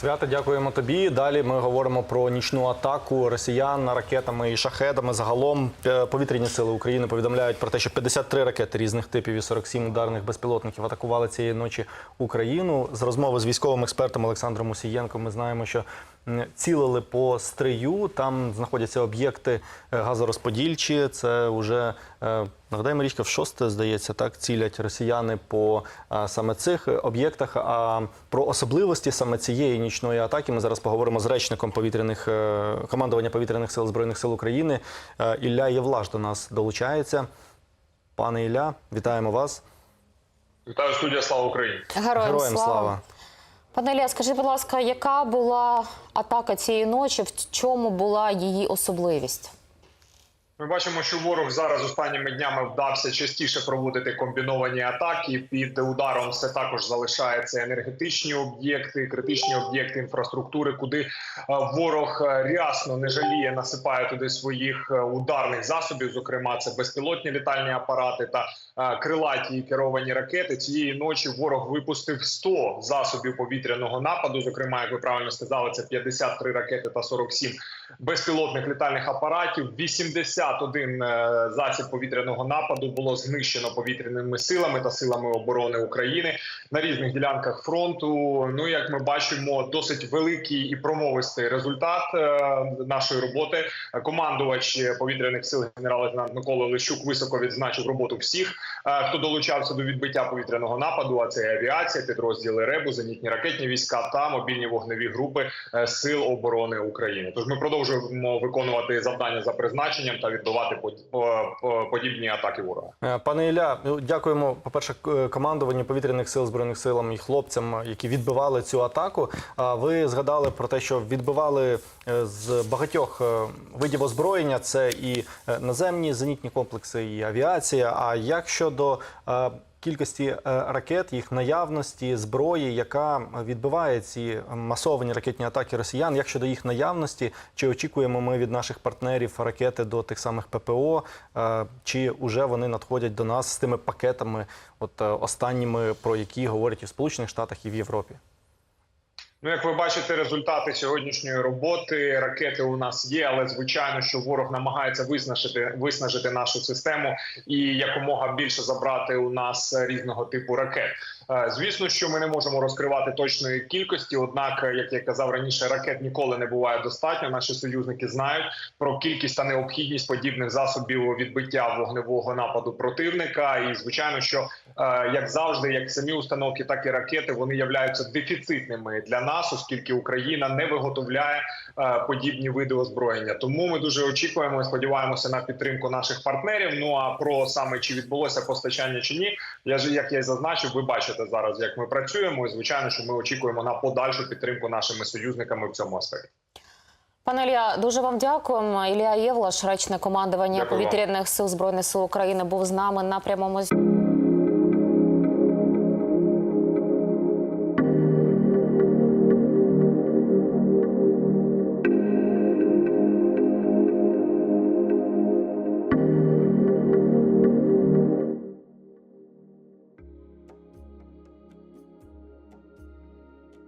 Свято, дякуємо тобі. Далі ми говоримо про нічну атаку росіян ракетами і шахедами. Загалом е, повітряні сили України повідомляють про те, що 53 ракети різних типів і 47 ударних безпілотників атакували цієї ночі Україну. З розмови з військовим експертом Олександром Усієнком ми знаємо, що цілили по стрию. Там знаходяться об'єкти е, газорозподільчі. Це вже е, нагадаємо річка в шосте, здається, так цілять росіяни по саме цих об'єктах. А про особливості саме цієї нічної атаки ми зараз поговоримо з речником повітряних е, командування повітряних сил збройних сил України. Е, Ілля Євлаш до нас долучається. Пане Ілля, вітаємо вас. Вітаю студія Слава Україні. Героям, Героям слава. слава. Пане Ілля, скажіть, будь ласка, яка була атака цієї ночі? В чому була її особливість? Ми бачимо, що ворог зараз останніми днями вдався частіше проводити комбіновані атаки. Під ударом все також залишаються енергетичні об'єкти, критичні об'єкти інфраструктури, куди е, ворог е, рясно не жаліє, насипає туди своїх е, ударних засобів. Зокрема, це безпілотні літальні апарати та крилаті керовані ракети. Цієї ночі ворог випустив 100 засобів повітряного нападу. Зокрема, як ви правильно сказали, це 53 ракети та 47 безпілотних літальних апаратів. 81 е, засіб повітряного нападу було знищено повітряними силами та силами оборони України на різних ділянках фронту. Ну як ми бачимо, досить великий і промовистий результат е, нашої роботи. Командувач повітряних сил генерал-лейтенант Микола Лещук високо відзначив роботу всіх, е, хто долучався до відбиття повітряного нападу. А це авіація, підрозділи РЕБу, зенітні ракетні війська та мобільні вогневі групи сил оборони України. Тож ми продовжуємо виконувати завдання за призначенням та відбивати по- по- подібні атаки ворога. Е, Пане Ілля, ну, дякуємо, по-перше, командуванню повітряних сил збройних силам і хлопцям, які відбивали цю атаку. А ви згадали про те, що відбивали е, з багатьох е, видів озброєння. Це і е, наземні зенітні комплекси, і авіація. А як щодо е, Кількості е, ракет, їх наявності, зброї, яка відбиває ці масовані ракетні атаки росіян. Як щодо їх наявності, чи очікуємо ми від наших партнерів ракети до тих самих ППО, е, чи вже вони надходять до нас з тими пакетами, от е, останніми, про які говорять і в Сполучених Штатах, і в Європі? Ну, як ви бачите, результати сьогоднішньої роботи ракети у нас є, але звичайно, що ворог намагається виснажити виснажити нашу систему і якомога більше забрати у нас різного типу ракет. Е, Звісно, що ми не можемо розкривати точної кількості однак, як я казав раніше, ракет ніколи не буває достатньо. Наші союзники знають про кількість та необхідність подібних засобів відбиття вогневого нападу противника. І звичайно, що е, як завжди, як самі установки, так і ракети, вони являються дефіцитними для нас, оскільки Україна не виготовляє е, подібні види озброєння. Тому ми дуже очікуємо і сподіваємося на підтримку наших партнерів. Ну а про саме чи відбулося постачання чи ні, я ж як я й зазначив, ви бачите зараз, як ми працюємо. І звичайно, що ми очікуємо на подальшу підтримку нашими союзниками в цьому аспекті. Пане Ілля, дуже вам дякуємо. Ілля Євлаш, речник командування повітряних сил збройних сил України, був з нами на прямому